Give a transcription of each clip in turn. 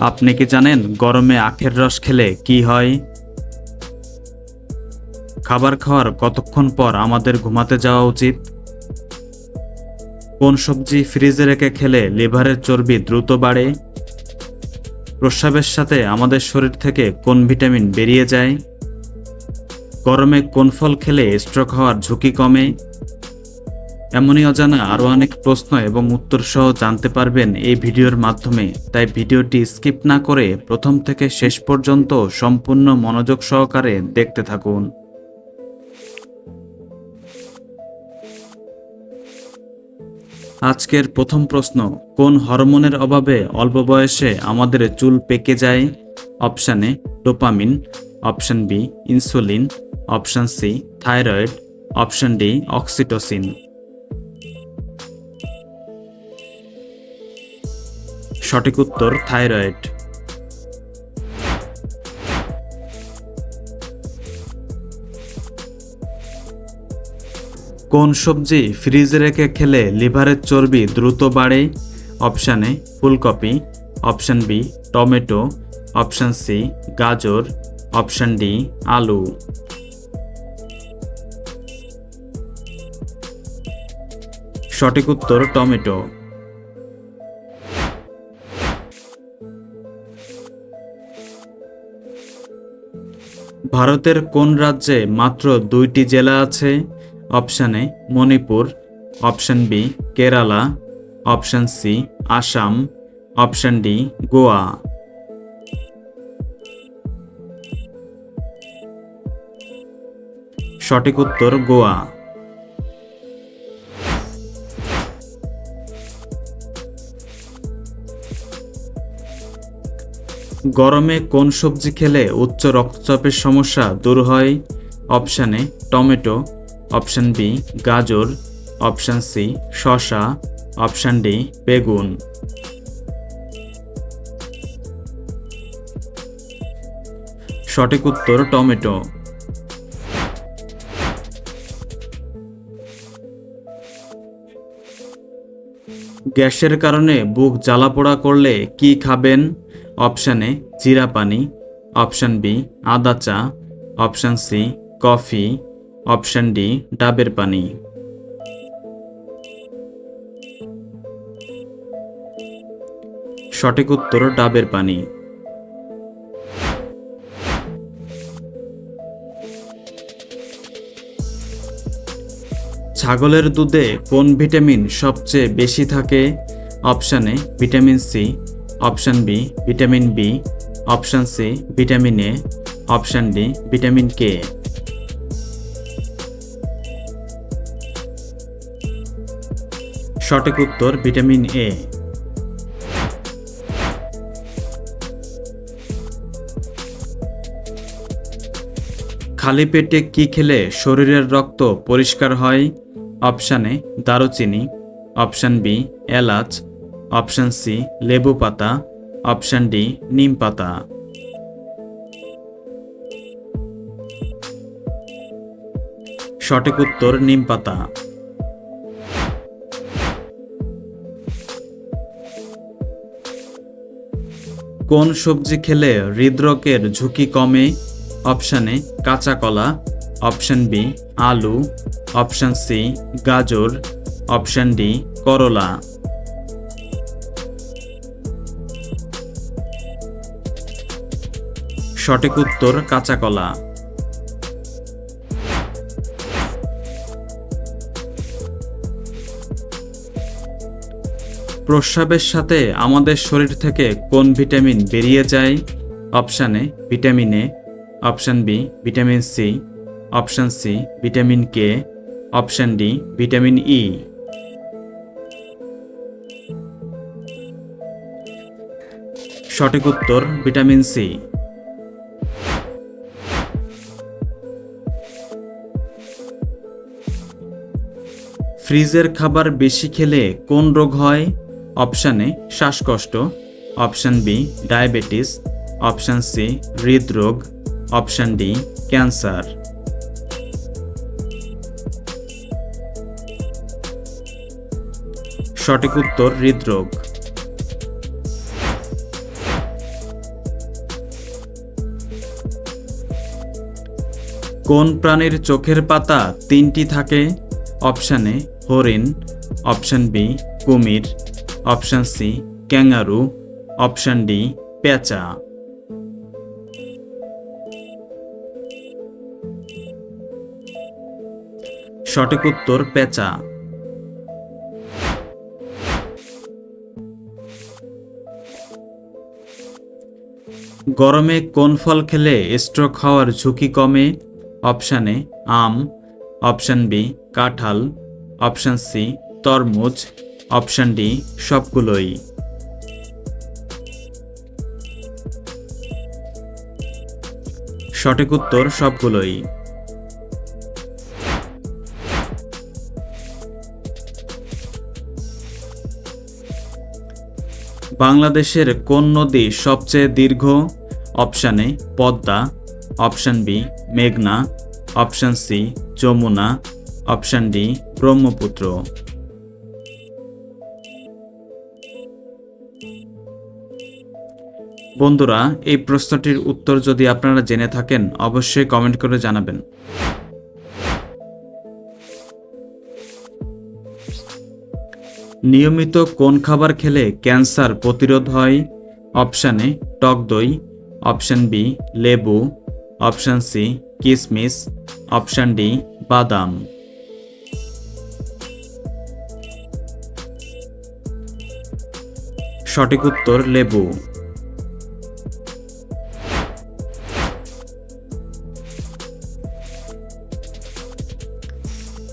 আপনি কি জানেন গরমে আখের রস খেলে কি হয়? খাবার খাওয়ার কতক্ষণ পর আমাদের ঘুমাতে যাওয়া উচিত? কোন সবজি ফ্রিজে রেখে খেলে লিভারের চর্বি দ্রুত বাড়ে? প্রস্রাবের সাথে আমাদের শরীর থেকে কোন ভিটামিন বেরিয়ে যায়? গরমে কোন ফল খেলে স্ট্রোক হওয়ার ঝুঁকি কমে? এমনই অজানা আরও অনেক প্রশ্ন এবং উত্তর সহ জানতে পারবেন এই ভিডিওর মাধ্যমে। তাই ভিডিওটি স্কিপ না করে প্রথম থেকে শেষ পর্যন্ত সম্পূর্ণ মনোযোগ সহকারে দেখতে থাকুন। আজকের প্রথম প্রশ্ন, কোন হরমোনের অভাবে অল্প বয়সে আমাদের চুল পেকে যায়? Option dopamine, option B, insulin, option C, thyroid, option D, oxytocin. সঠিক উত্তর থাইরয়েড। কোন সবজি ফ্রিজে রেখে খেলে লিভারের চর্বি দ্রুত বাড়ে? অপশান এ, ফুলকপি। Option B, tomato. Option C, গাজর। অপশান ডি, আলু। সঠিক উত্তর টমেটো। ভারতের কোন রাজ্যে মাত্র দুইটি জেলা আছে? Option A, Manipur. Option B, Kerala. Option C, Assam. Option D, Goa. সঠিক উত্তর, গোয়া। গরমে কোন সবজি খেলে উচ্চ রক্তচাপের সমস্যা দূর হয়? Option A, tomato. Option B, গাজর। অপশান সি, শসা। অপশান ডি, বেগুন। সঠিক উত্তর, টমেটো। গ্যাসের কারণে বুক জ্বালাপোড়া করলে কি খাবেন? অপশান এ জিরা পানি, অপশান বি আদা চা, option C coffee, option D ডাবের পানি। সঠিক উত্তর ডাবের পানি। ছাগলের দুধে কোন ভিটামিন সবচেয়ে বেশি থাকে? Option A vitamin C option B, vitamin B, option C, vitamin A, option D, vitamin K. সঠিক উত্তর ভিটামিন এ। খালি পেটে কি খেলে শরীরের রক্ত পরিষ্কার হয়? অপশানে দারুচিনি। অপশান বি, এলাচ। অপশান সি লেবু পাতা। অপশান ডি নিম পাতা। সঠিক উত্তর, নিম পাতা। কোন সবজি খেলে হৃদরোগের ঝুঁকি কমে? অপশানে কাঁচা কলা। অপশান বি আলু। অপশান সি গাজর। অপশান ডি করলা। সঠিক উত্তর কাঁচা কলা। প্রস্রাবের সাথে আমাদের শরীর থেকে কোন ভিটামিন বেরিয়ে যায়? Option A, vitamin A. Option B, vitamin C. Option C, vitamin K. Option D, vitamin E. সঠিক উত্তর ভিটামিন সি। ফ্রিজের খাবার বেশি খেলে কোন রোগ হয়? অপশান এ, শ্বাসকষ্ট। Option B, diabetes. Option C, হৃদরোগ। Option D, cancer. সঠিক উত্তর, হৃদরোগ। কোন প্রাণীর চোখের পাতা তিনটি থাকে? অপশানে হরিণ অপশান বি কুমির option C kangaroo option D পেঁচা। সঠিক উত্তর পেঁচা। গরমে কোন ফল খেলে স্ট্রোক হওয়ার ঝুঁকি কমে? অপশানে আম অপশান বি কাঁঠাল অপশান সি, তরমুজ, অপশান ডি, সবগুলোই। সঠিক উত্তর, সবগুলোই। বাংলাদেশের কোন নদী সবচেয়ে দীর্ঘ? অপশান পদ্মা, অপশান বি, মেঘনা, option C, Jamuna option D Brahmaputra বন্ধুরা, এই প্রশ্নটির উত্তর যদি আপনারা জেনে থাকেন, অবশ্যই কমেন্ট করে জানাবেন। নিয়মিত কোন খাবার খেলে ক্যান্সার প্রতিরোধ হয়? অপশান টক দই। অপশান বি লেবু। অপশান সি কিশমিশ অপশান ডি বাদাম। সঠিক উত্তর লেবু।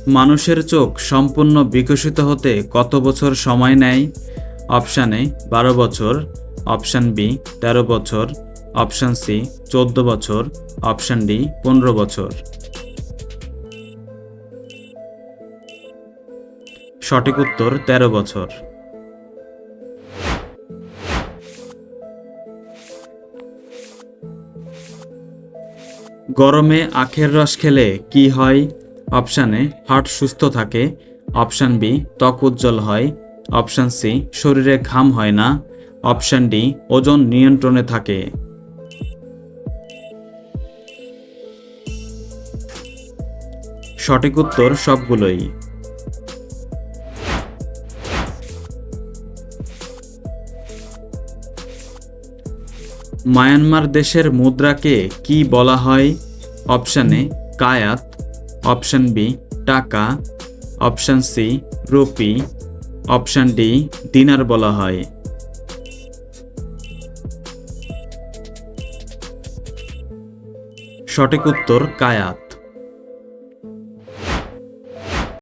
মানুষের চোখ সম্পূর্ণ বিকশিত হতে কত বছর সময় নেয়? অপশান এ, বারো বছর। অপশান বি, তেরো বছর। অপশান সি, চোদ্দ বছর। অপশান ডি, পনেরো বছর। সঠিক উত্তর, তেরো বছর। গরমে আখের রস খেলে কি হয়? অপশান এ হার্ট সুস্থ থাকে। অপশান বি, ত্বক উজ্জ্বল হয়। অপশান সি, শরীরে ঘাম হয় না। অপশান ডি, ওজন নিয়ন্ত্রণে থাকে। সঠিক উত্তর সবগুলোই। মায়ানমার দেশের মুদ্রাকে কি বলা হয়? Option A, kyat, option B, টাকা, option C, rupee, option D দিনার বলা হয়। সঠিক উত্তর, কায়াত।